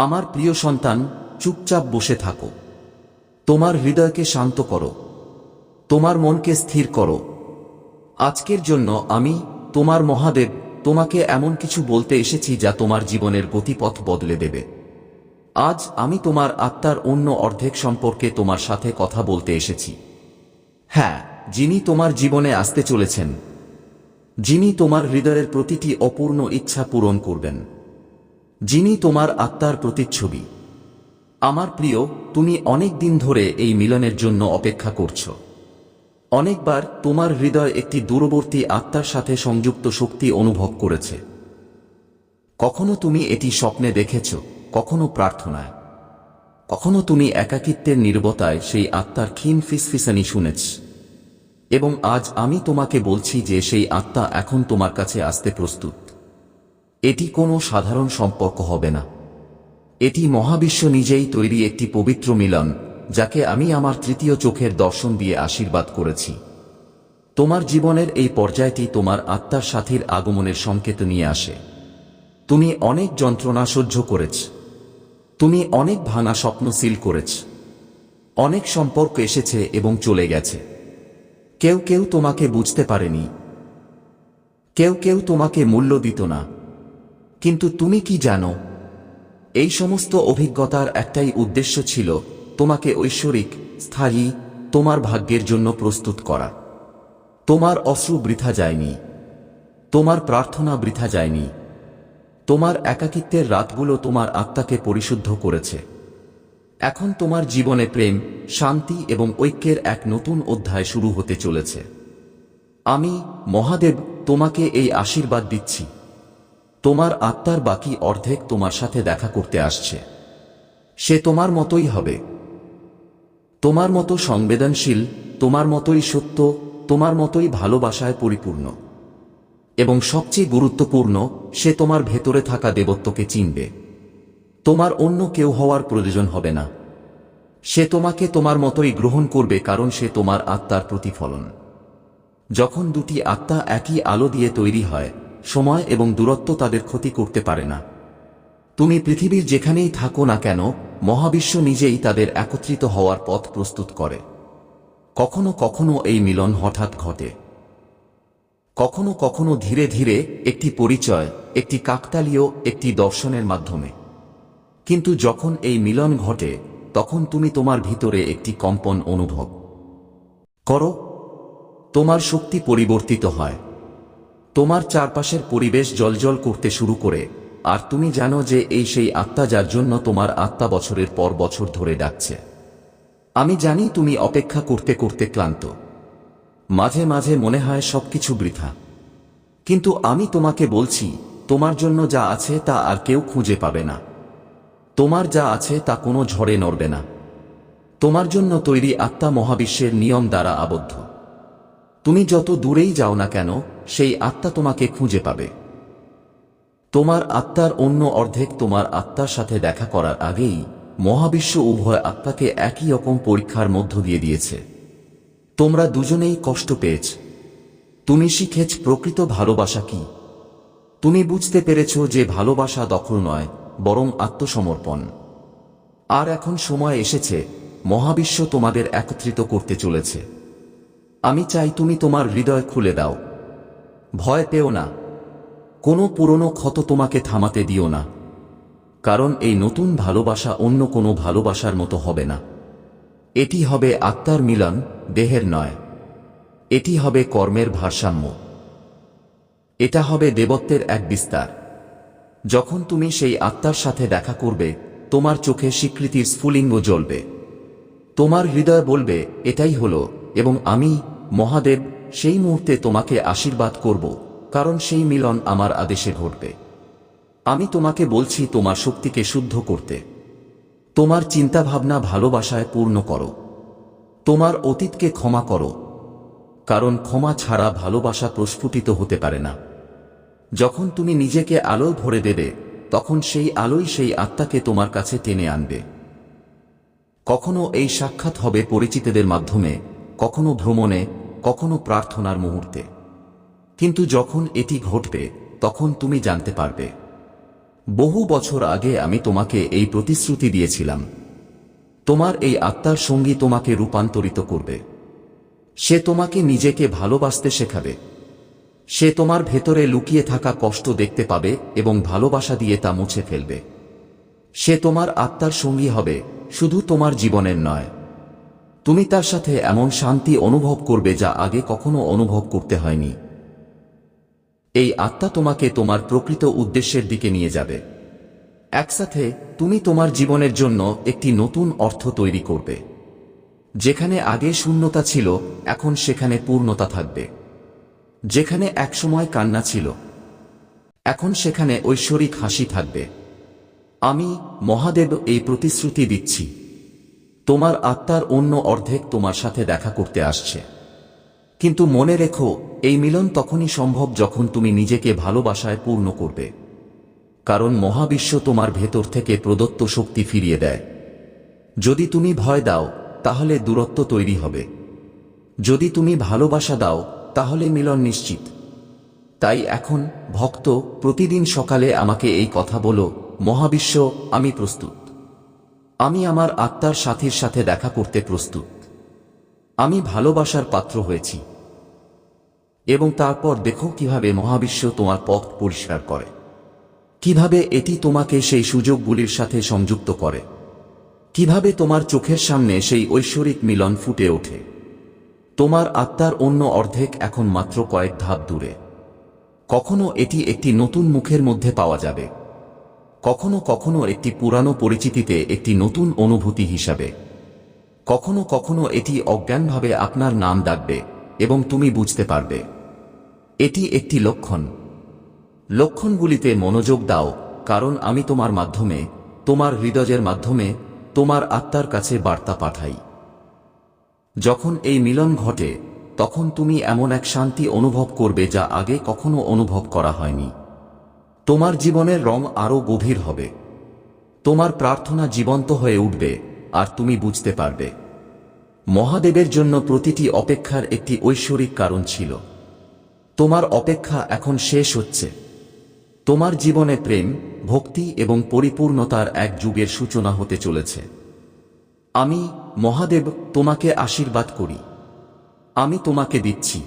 আমার প্রিয় সন্তান, চুপচাপ বসে থাকো। তোমার হৃদয়কে শান্ত করো। তোমার মনকে স্থির করো। আজকের জন্য আমি, তোমার মহাদেব, তোমাকে এমন কিছু বলতে এসেছি যা তোমার জীবনের গতিপথ বদলে দেবে। আজ আমি তোমার আত্মার অন্য অর্ধেক সম্পর্কে তোমার সাথে কথা বলতে এসেছি। হ্যাঁ যিনি তোমার জীবনে আসতে চলেছেন, যিনি তোমার হৃদয়ের প্রতিটি অপূর্ণ ইচ্ছা পূরণ করবেন। যিনি তোমার আত্মার প্রতিচ্ছবি। আমার প্রিয়, তুমি অনেক দিন ধরে এই মিলনের জন্য অপেক্ষা করছ। অনেকবার তোমার হৃদয় একটি দূরবর্তী আত্মার সাথে সংযুক্ত শক্তি অনুভব করেছে। কখনো তুমি এটি স্বপ্নে দেখেছ, কখনো প্রার্থনায়। কখনো তুমি একাকিত্বের নির্বতায় সেই আত্মার ক্ষীণ ফিসফিসানি শুনেছ। এবং আজ আমি তোমাকে বলছি যে সেই আত্মা এখন তোমার কাছে আসতে প্রস্তুত। এটি কোনো সাধারণ সম্পর্ক হবে না। এটি মহাবিশ্ব নিজেই তৈরি একটি পবিত্র মিলন, যাকে আমি আমার তৃতীয় চোখের দর্শন দিয়ে আশীর্বাদ করেছি। তোমার জীবনের এই পর্যায়টি তোমার আত্মার সাথীর আগমনের সংকেত নিয়ে আসে। তুমি অনেক যন্ত্রণা সহ্য করেছ। তুমি অনেক ভাঙা স্বপ্ন সিল করেছ। অনেক সম্পর্ক এসেছে এবং চলে গেছে। কেউ কেউ তোমাকে বুঝতে পারেনি। কেউ কেউ তোমাকে মূল্য দিত না। কিন্তু তুমি কি জানো? এই সমস্ত অভিজ্ঞতার একটাই উদ্দেশ্য ছিল তোমাকে ঐশ্বরিক, স্থায়ী, তোমার ভাগ্যের জন্য প্রস্তুত করা। তোমার অশ্রু বৃথা যায়নি। তোমার প্রার্থনা বৃথা যায়নি। তোমার একাকিত্বের রাতগুলো তোমার আত্মাকে পরিশুদ্ধ করেছে। এখন তোমার জীবনে প্রেম, শান্তি এবং ঐক্যের এক নতুন অধ্যায় শুরু হতে চলেছে। আমি, মহাদেব, তোমাকে এই আশীর্বাদ দিচ্ছি। তোমার আত্মার বাকি অর্ধেক তোমার সাথে দেখা করতে আসছে। সে তোমার মতোই হবে। তোমার মতো সংবেদনশীল, তোমার মতোই সত্য, তোমার মতোই ভালোবাসায় পরিপূর্ণ। এবং সবচেয়ে গুরুত্বপূর্ণ, সে তোমার ভেতরে থাকা দেবত্বকে চিনবে। তোমার অন্য কেউ হওয়ার প্রয়োজন হবে না। সে তোমাকে তোমার মতোই গ্রহণ করবে কারণ সে তোমার আত্মার প্রতিফলন। যখন দুটি আত্মা একই আলো দিয়ে তৈরি হয় সময় এবং দূরত্ব তাদের ক্ষতি করতে পারে না। তুমি পৃথিবীর যেখানেই থাকো না কেন, মহাবিশ্ব নিজেই তাদের একত্রিত হওয়ার পথ প্রস্তুত করে। কখনো কখনো এই মিলন হঠাৎ ঘটে। কখনো কখনো ধীরে ধীরে একটি পরিচয়, একটি কাকতালীয়, একটি দর্শনের মাধ্যমে। কিন্তু যখন এই মিলন ঘটে, তখন তুমি তোমার ভিতরে একটি কম্পন অনুভব। করো। তোমার শক্তি পরিবর্তিত হয়। তোমার চারপাশের পরিবেশ জলজল করতে শুরু করে, আর তুমি জানো যে এই সেই আত্মা যার জন্য তোমার আত্মা বছরের পর বছর ধরে ডাকছে। আমি জানি তুমি অপেক্ষা করতে করতে ক্লান্ত। মাঝে মাঝে মনে হয় সবকিছু বৃথা। কিন্তু আমি তোমাকে বলছি, তোমার জন্য যা আছে তা আর কেউ খুঁজে পাবে না। তোমার যা আছে তা কোনো ঝড়ে নড়বে না। তোমার জন্য তৈরি আত্মা মহাবিশ্বের নিয়ম দ্বারা আবদ্ধ। তুমি যত দূরেই যাও না কেন সেই আত্মা তোমাকে খুঁজে পাবে। তোমার আত্মার অন্য অর্ধেক তোমার আত্মার সাথে দেখা করার আগেই মহাবিশ্ব উভয় আত্মাকে একই রকম পরীক্ষার মধ্য দিয়ে দিয়েছে। তোমরা দুজনেই কষ্ট পেয়েছ। তুমি শিখেছ প্রকৃত ভালোবাসা কি। তুমি বুঝতে পেরেছ যে ভালোবাসা দখল নয়, বরং আত্মসমর্পণ। আর এখন সময় এসেছে, মহাবিশ্ব তোমাদের একত্রিত করতে চলেছে। আমি চাই তুমি তোমার হৃদয় খুলে দাও। ভয় পেও না। কোনো পুরনো ক্ষত তোমাকে থামাতে দিও না। কারণ এই নতুন ভালোবাসা অন্য কোনো ভালোবাসার মতো হবে না। এটি হবে আত্মার মিলন, দেহের নয়। এটি হবে কর্মের ভারসাম্য। এটা হবে দেবত্বের এক বিস্তার। যখন তুমি সেই আত্মার সাথে দেখা করবে, তোমার চোখে স্বীকৃতির স্ফুলিঙ্গ জ্বলবে। তোমার হৃদয় বলবে, এটাই হলো এবং আমি মহাদেব সেই মুহূর্তে তোমাকে আশীর্বাদ করব, কারণ সেই মিলন আমার আদেশে ঘটবে। আমি তোমাকে বলছি তোমার শক্তিকে শুদ্ধ করতে। তোমার চিন্তাভাবনা ভালোবাসায় পূর্ণ করো। তোমার অতীতকে ক্ষমা করো। কারণ ক্ষমা ছাড়া ভালোবাসা প্রস্ফুটিত হতে পারে না। যখন তুমি নিজেকে আলোয় ভরে দেবে, তখন সেই আলোই সেই আত্মাকে তোমার কাছে টেনে আনবে। কখনো এই সাক্ষাৎ হবে পরিচিতদের মাধ্যমে, কখনো ভ্রমণে কখনো প্রার্থনার মুহূর্তে। কিন্তু যখন এটি ঘটবে, তখন তুমি জানতে পারবে। বহু বছর আগে আমি তোমাকে এই প্রতিশ্রুতি দিয়েছিলাম। তোমার এই আত্মার সঙ্গী তোমাকে রূপান্তরিত করবে। সে তোমাকে নিজেকে ভালোবাসতে শেখাবে। সে তোমার ভেতরে লুকিয়ে থাকা কষ্ট দেখতে পাবে এবং ভালোবাসা দিয়ে তা মুছে ফেলবে। সে তোমার আত্মার সঙ্গী হবে, শুধু তোমার জীবনের নয়। তুমি তার সাথে এমন শান্তি অনুভব করবে যা আগে কখনো অনুভব করতে হয়নি। এই আত্মা তোমাকে তোমার প্রকৃত উদ্দেশ্যের দিকে নিয়ে যাবে। একসাথে তুমি তোমার জীবনের জন্য একটি নতুন অর্থ তৈরি করবে। যেখানে আগে শূন্যতা ছিল, এখন সেখানে পূর্ণতা থাকবে। যেখানে একসময় কান্না ছিল, এখন সেখানে ঐশ্বরিক হাসি থাকবে। আমি মহাদেব এই প্রতিশ্রুতি দিচ্ছি। তোমার আত্মার অন্য অর্ধেক তোমার সাথে দেখা করতে আসছে। কিন্তু মনে রেখো, এই মিলন তখনই সম্ভব যখন তুমি নিজেকে ভালোবাসায় পূর্ণ করবে। কারণ মহাবিশ্ব তোমার ভেতর থেকে প্রদত্ত শক্তি ফিরিয়ে দেয়। যদি তুমি ভয় দাও, তাহলে দূরত্ব তৈরি হবে। যদি তুমি ভালোবাসা দাও, তাহলে মিলন নিশ্চিত। তাই এখন, ভক্ত, প্রতিদিন সকালে আমাকে এই কথা বলো, মহাবিশ্ব, আমি প্রস্তুত। আমি আমার আত্মার সাথীর সাথে দেখা করতে প্রস্তুত। আমি ভালোবাসার পাত্র হয়েছি। এবং তারপর দেখো কীভাবে মহাবিশ্ব তোমার পথ পরিষ্কার করে। কীভাবে এটি তোমাকে সেই সুযোগগুলির সাথে সংযুক্ত করে। কীভাবে তোমার চোখের সামনে সেই ঐশ্বরিক মিলন ফুটে ওঠে। তোমার আত্মার অন্য অর্ধেক এখন মাত্র কয়েক ধাপ দূরে। কখনো এটি একটি নতুন মুখের মধ্যে পাওয়া যাবে। কখনো কখনো একটি পুরানো পরিচিতিতে একটি নতুন অনুভূতি হিসাবে। কখনো কখনো এটি অজ্ঞানভাবে আপনার নাম ডাকবে এবং তুমি বুঝতে পারবে। এটি একটি লক্ষণ। লক্ষণগুলিতে মনোযোগ দাও, কারণ আমি তোমার মাধ্যমে, তোমার হৃদয়ের মাধ্যমে, তোমার আত্মার কাছে বার্তা পাঠাই। যখন এই মিলন ঘটে, তখন তুমি এমন এক শান্তি অনুভব করবে যা আগে কখনো অনুভব করা হয়নি। তোমার জীবনের রং আরও গভীর হবে। তোমার প্রার্থনা জীবন্ত হয়ে উঠবে, আর তুমি বুঝতে পারবে। মহাদেবের জন্য প্রতিটি অপেক্ষার একটি ঐশ্বরিক কারণ ছিল। তোমার অপেক্ষা এখন শেষ হচ্ছে। তোমার জীবনে প্রেম, ভক্তি এবং পরিপূর্ণতার এক যুগের সূচনা হতে চলেছে। আমি, মহাদেব, তোমাকে আশীর্বাদ করি। আমি তোমাকে দিচ্ছি।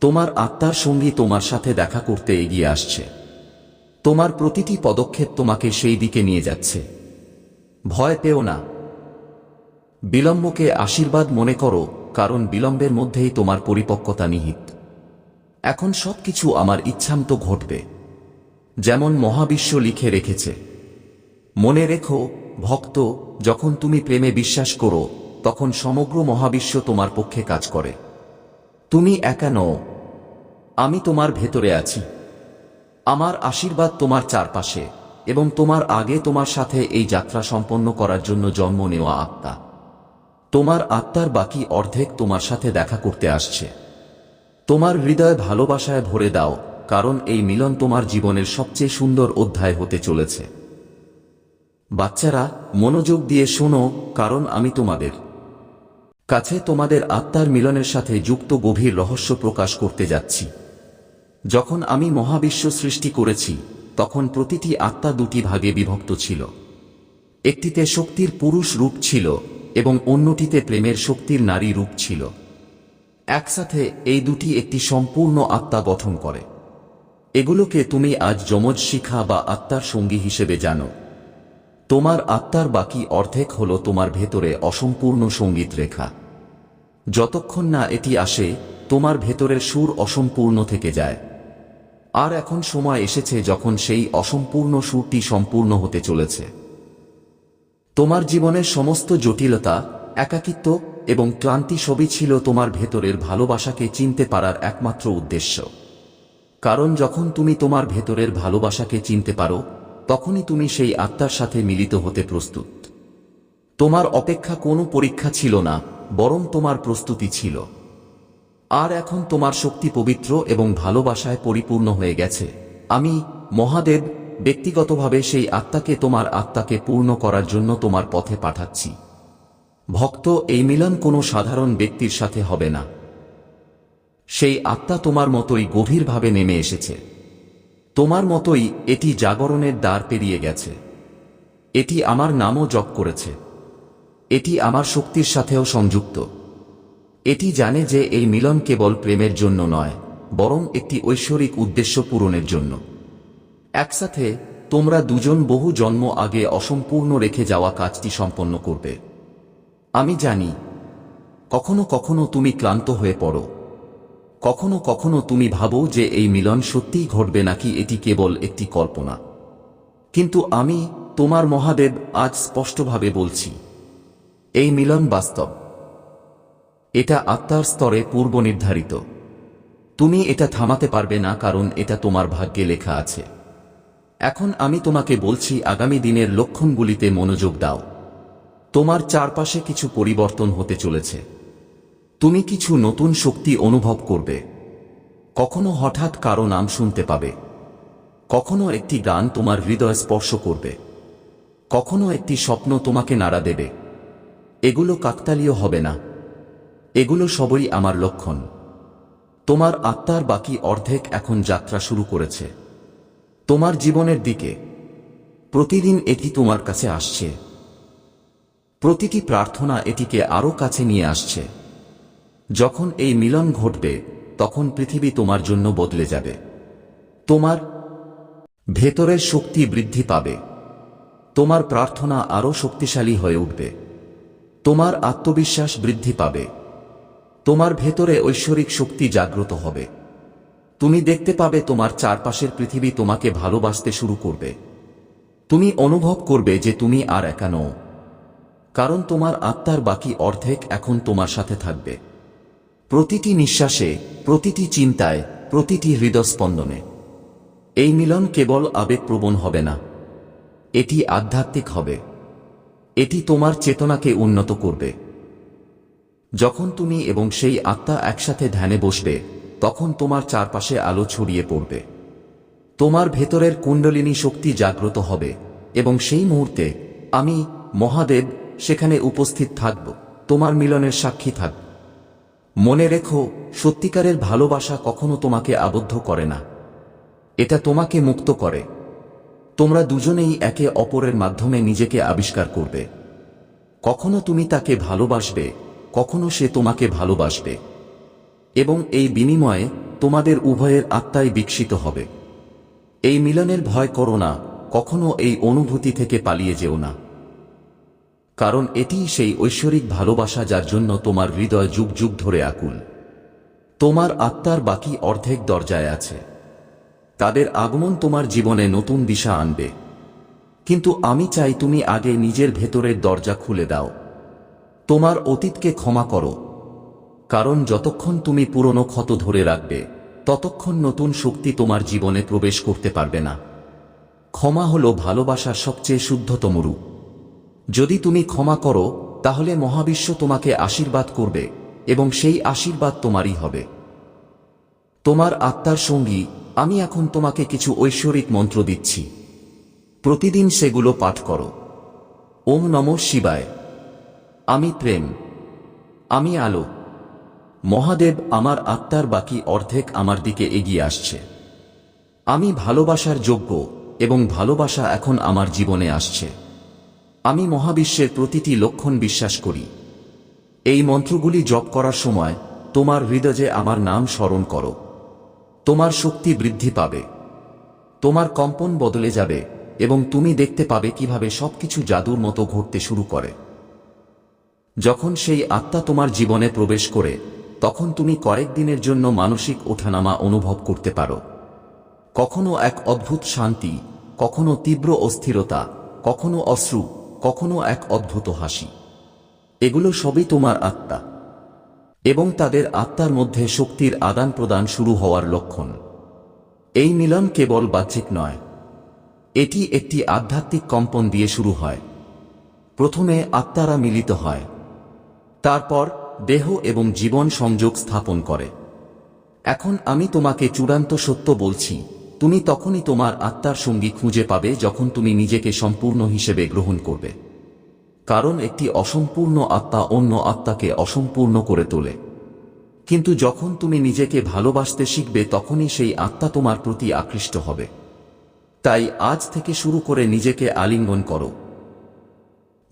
তোমার আত্মার সঙ্গী তোমার সাথে দেখা করতে এগিয়ে আসছে। তোমার প্রতিটি পদক্ষেপ তোমাকে সেই দিকে নিয়ে যাচ্ছে। ভয় পেও না। বিলম্বকে আশীর্বাদ মনে করো, কারণ বিলম্বের মধ্যেই তোমার পরিপক্কতা নিহিত। এখন সবকিছু আমার ইচ্ছামতো ঘটবে। যেমন মহাবিশ্ব লিখে রেখেছে। মনে রেখো, ভক্ত, যখন তুমি প্রেমে বিশ্বাস করো, তখন সমগ্র মহাবিশ্ব তোমার পক্ষে কাজ করে। তুমি একা নও। আমি তোমার ভেতরে আছি। আমার আশীর্বাদ তোমার চারপাশে এবং তোমার আগে তোমার সাথে এই যাত্রা সম্পন্ন করার জন্য জন্ম নেওয়া আত্মা। তোমার আত্মার বাকি অর্ধেক তোমার সাথে দেখা করতে আসছে। তোমার হৃদয় ভালোবাসায় ভরে দাও, কারণ এই মিলন তোমার জীবনের সবচেয়ে সুন্দর অধ্যায় হতে চলেছে। বাচ্চারা, মনোযোগ দিয়ে শোনো, কারণ আমি তোমাদের কাছে তোমাদের আত্মার মিলনের সাথে যুক্ত গভীর রহস্য প্রকাশ করতে যাচ্ছি। যখন আমি মহাবিশ্ব সৃষ্টি করেছি, তখন প্রতিটি আত্মা দুটি ভাগে বিভক্ত ছিল। একটিতে শক্তির পুরুষ রূপ ছিল এবং অন্যটিতে প্রেমের শক্তির নারী রূপ ছিল। একসাথে এই দুটি একটি সম্পূর্ণ আত্মা গঠন করে। এগুলোকে তুমি আজ যমজ শিখা বা আত্মার সঙ্গী হিসেবে জানো। তোমার আত্মার বাকি অর্ধেক হল তোমার ভেতরে অসম্পূর্ণ সংগীত রেখা। যতক্ষণ না এটি আসে, তোমার ভেতরের সুর অসম্পূর্ণ থেকে যায়। আর এখন সময় এসেছে যখন সেই অসম্পূর্ণ সুরটি সম্পূর্ণ হতে চলেছে। তোমার জীবনের সমস্ত জটিলতা, একাকিত্ব এবং ক্লান্তি সবই ছিল তোমার ভেতরের ভালোবাসাকে চিনতে পারার একমাত্র উদ্দেশ্য। কারণ যখন তুমি তোমার ভেতরের ভালোবাসাকে চিনতে পারো, তখনই তুমি সেই আত্মার সাথে মিলিত হতে প্রস্তুত। তোমার অপেক্ষা কোনো পরীক্ষা ছিল না, বরং তোমার প্রস্তুতি ছিল। আর এখন তোমার শক্তি পবিত্র এবং ভালোবাসায় পরিপূর্ণ হয়ে গেছে। আমি, মহাদেব, ব্যক্তিগতভাবে সেই আত্মাকে তোমার আত্মাকে পূর্ণ করার জন্য তোমার পথে পাঠাচ্ছি। ভক্ত, এই মিলন কোনো সাধারণ ব্যক্তির সাথে হবে না। সেই আত্মা তোমার মতোই গভীরভাবে নেমে এসেছে। তোমার মতোই এটি জাগরণের দ্বার পেরিয়ে গেছে। এটি আমার নামও জপ করেছে। এটি আমার শক্তির সাথেও সংযুক্ত। এটি জানে যে এই মিলন কেবল প্রেমের জন্য নয়, বরং একটি ঐশ্বরিক উদ্দেশ্য পূরণের জন্য। একসাথে, তোমরা দুজন বহু জন্ম আগে অসম্পূর্ণ রেখে যাওয়া কাজটি সম্পন্ন করবে। আমি জানি, কখনো কখনো তুমি ক্লান্ত হয়ে পড়ো। কখনো কখনো তুমি ভাবো যে এই মিলন সত্যিই ঘটবে নাকি এটি কেবল একটি কল্পনা। কিন্তু আমি, তোমার মহাদেব, আজ স্পষ্টভাবে বলছি, এই মিলন বাস্তব। এটা আত্মার স্তরে পূর্ব নির্ধারিত। তুমি এটা থামাতে পারবে না কারণ এটা তোমার ভাগ্যে লেখা আছে। এখন আমি তোমাকে বলছি, আগামী দিনের লক্ষণগুলিতে মনোযোগ দাও। তোমার চারপাশে কিছু পরিবর্তন হতে চলেছে। তুমি কিছু নতুন শক্তি অনুভব করবে। কখনো হঠাৎ কারও নাম শুনতে পাবে। কখনো একটি গান তোমার হৃদয় স্পর্শ করবে। কখনো একটি স্বপ্ন তোমাকে নাড়া দেবে। এগুলো কাকতালীয় হবে না। এগুলো সবই আমার লক্ষণ। তোমার আত্মার বাকি অর্ধেক এখন যাত্রা শুরু করেছে। তোমার জীবনের দিকে প্রতিদিন এটি তোমার কাছে আসছে। প্রতিটি প্রার্থনা এটিকে আরও কাছে নিয়ে আসছে। যখন এই মিলন ঘটবে, তখন পৃথিবী তোমার জন্য বদলে যাবে। তোমার ভেতরের শক্তি বৃদ্ধি পাবে। তোমার প্রার্থনা আরও শক্তিশালী হয়ে উঠবে। তোমার আত্মবিশ্বাস বৃদ্ধি পাবে। তোমার ভেতরে ঐশ্বরিক শক্তি জাগ্রত হবে। তুমি দেখতে পাবে তোমার চারপাশের পৃথিবী তোমাকে ভালোবাসতে শুরু করবে। তুমি অনুভব করবে যে তুমি আর একা নও। কারণ তোমার আত্মার বাকি অর্ধেক এখন তোমার সাথে থাকবে। প্রতিটি নিঃশ্বাসে, প্রতিটি চিন্তায়, প্রতিটি হৃদস্পন্দনে এই মিলন কেবল আবেগপ্রবণ হবে না। এটি আধ্যাত্মিক হবে। এটি তোমার চেতনাকে উন্নত করবে। যখন তুমি এবং সেই আত্মা একসাথে ধ্যানে বসবে, তখন তোমার চারপাশে আলো ছড়িয়ে পড়বে। তোমার ভেতরের কুণ্ডলিনী শক্তি জাগ্রত হবে এবং সেই মুহূর্তে আমি, মহাদেব, সেখানে উপস্থিত থাকব, তোমার মিলনের সাক্ষী থাকব। মনে রেখো, সত্যিকারের ভালোবাসা কখনো তোমাকে আবদ্ধ করে না। এটা তোমাকে মুক্ত করে। তোমরা দুজনেই একে অপরের মাধ্যমে নিজেকে আবিষ্কার করবে। কখনো তুমি তাকে ভালোবাসবে কখনো সে তোমাকে ভালোবাসবে। এবং এই বিনিময়ে তোমাদের উভয়ের আত্মায় বিকশিত হবে। এই মিলনের ভয় করো না, কখনো এই অনুভূতি থেকে পালিয়ে যেও না। কারণ এটিই সেই ঐশ্বরিক ভালোবাসা যার জন্য তোমার হৃদয় যুগ যুগ ধরে আকুল। তোমার আত্মার বাকি অর্ধেক দরজায় আছে। তাদের আগমন তোমার জীবনে নতুন দিশা আনবে। কিন্তু আমি চাই তুমি আগে নিজের ভেতরের দরজা খুলে দাও। তোমার অতীতকে ক্ষমা করো। কারণ যতক্ষণ তুমি পুরনো ক্ষত ধরে রাখবে, ততক্ষণ নতুন শক্তি তোমার জীবনে প্রবেশ করতে পারবে না। ক্ষমা হল ভালোবাসার সবচেয়ে শুদ্ধতম রূপ। যদি তুমি ক্ষমা করো, তাহলে মহাবিশ্ব তোমাকে আশীর্বাদ করবে এবং সেই আশীর্বাদ তোমারই হবে। তোমার আত্মার সঙ্গী, আমি এখন তোমাকে কিছু ঐশ্বরিক মন্ত্র দিচ্ছি। প্রতিদিন সেগুলো পাঠ করো। ওম নম শিবায়। আমি প্রেম, আমি আলো। মহাদেব আমার আত্মার বাকি অর্ধেক আমার দিকে এগিয়ে আসছে। আমি ভালোবাসার যোগ্য এবং ভালোবাসা এখন আমার জীবনে আসছে। আমি মহাবিশ্বের প্রতিটি লক্ষণ বিশ্বাস করি। এই মন্ত্রগুলি জপ করার সময় তোমার হৃদয়ে আমার নাম স্মরণ করো। তোমার শক্তি বৃদ্ধি পাবে। তোমার কম্পন বদলে যাবে এবং তুমি দেখতে পাবে কীভাবে সবকিছু জাদুর মতো ঘটতে শুরু করে। যখন সেই আত্মা তোমার জীবনে প্রবেশ করে, তখন তুমি কয়েকদিনের জন্য মানসিক ওঠানামা অনুভব করতে পারো। কখনো এক অদ্ভুত শান্তি, কখনো তীব্র অস্থিরতা, কখনো অশ্রু, কখনো এক অদ্ভুত হাসি। এগুলো সবই তোমার আত্মা। এবং তাদের আত্মার মধ্যে শক্তির আদান প্রদান শুরু হওয়ার লক্ষণ। এই মিলন কেবল বাহ্যিক নয়। এটি একটি আধ্যাত্মিক কম্পন দিয়ে শুরু হয়। প্রথমে আত্মারা মিলিত হয়। তারপর দেহ এবং জীবন সংযোগ স্থাপন করে। এখন আমি তোমাকে চূড়ান্ত সত্য বলছি, তুমি তখনই তোমার আত্মার সঙ্গী খুঁজে পাবে যখন তুমি নিজেকে সম্পূর্ণ হিসেবে গ্রহণ করবে। কারণ একটি অসম্পূর্ণ আত্মা অন্য আত্মাকে অসম্পূর্ণ করে তোলে। কিন্তু যখন তুমি নিজেকে ভালোবাসতে শিখবে তখনই সেই আত্মা তোমার প্রতি আকৃষ্ট হবে। তাই আজ থেকে শুরু করে নিজেকে আলিঙ্গন করো।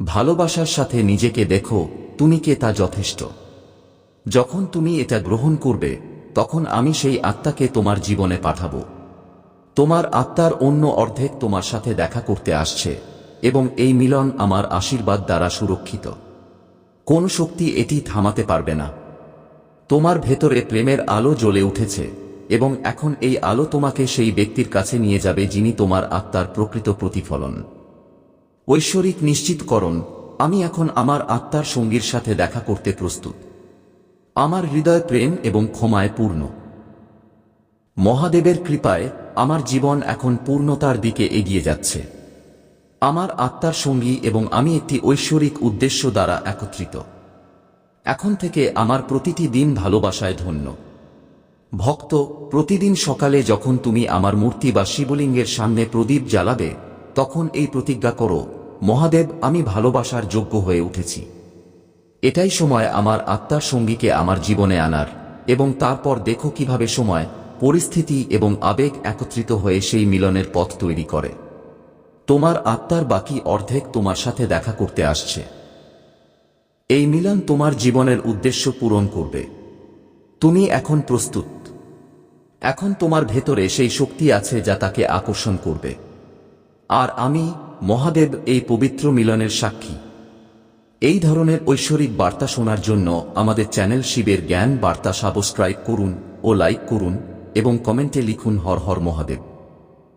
ভালোবাসার সাথে নিজেকে দেখো, তুমি কে তা যথেষ্ট। যখন তুমি এটা গ্রহণ করবে, তখন আমি সেই আত্মাকে তোমার জীবনে পাঠাবো। তোমার আত্মার অন্য অর্ধেক তোমার সাথে দেখা করতে আসছে, এবং এই মিলন আমার আশীর্বাদ দ্বারা সুরক্ষিত। কোন শক্তি এটি থামাতে পারবে না। তোমার ভেতরে প্রেমের আলো জ্বলে উঠেছে, এবং এখন এই আলো তোমাকে সেই ব্যক্তির কাছে নিয়ে যাবে যিনি তোমার আত্মার প্রকৃত প্রতিফলন। ঐশ্বরিক নিশ্চিতকরণ, আমি এখন আমার আত্মার সঙ্গীর সাথে দেখা করতে প্রস্তুত। আমার হৃদয় প্রেম এবং ক্ষমায় পূর্ণ। মহাদেবের কৃপায় আমার জীবন এখন পূর্ণতার দিকে এগিয়ে যাচ্ছে। আমার আত্মার সঙ্গী এবং আমি একটি ঐশ্বরিক উদ্দেশ্য দ্বারা একত্রিত। এখন থেকে আমার প্রতিটি দিন ভালোবাসায় ধন্য। ভক্ত, প্রতিদিন সকালে যখন তুমি আমার মূর্তি বা শিবলিঙ্গের সামনে প্রদীপ জ্বালাবে, তখন এই প্রতিজ্ঞা করো মহাদেব, আমি ভালোবাসার যোগ্য হয়ে উঠেছি। এটাই সময় আমার আত্মার সঙ্গীকে আমার জীবনে আনার, এবং তারপর দেখো কীভাবে সময়, পরিস্থিতি এবং আবেগ একত্রিত হয়ে সেই মিলনের পথ তৈরি করে। তোমার আত্মার বাকি অর্ধেক তোমার সাথে দেখা করতে আসছে। এই মিলন তোমার জীবনের উদ্দেশ্য পূরণ করবে। তুমি এখন প্রস্তুত। এখন তোমার ভেতরে সেই শক্তি আছে যা তাকে আকর্ষণ করবে। আর আমি মহাদেব এই পবিত্র মিলনের সাক্ষী। এই ধরনের ঐশ্বরিক বার্তা শোনার জন্য আমাদের চ্যানেল শিবের জ্ঞান বার্তা সাবস্ক্রাইব করুন ও লাইক করুন এবং কমেন্টে লিখুন হর হর মহাদেব।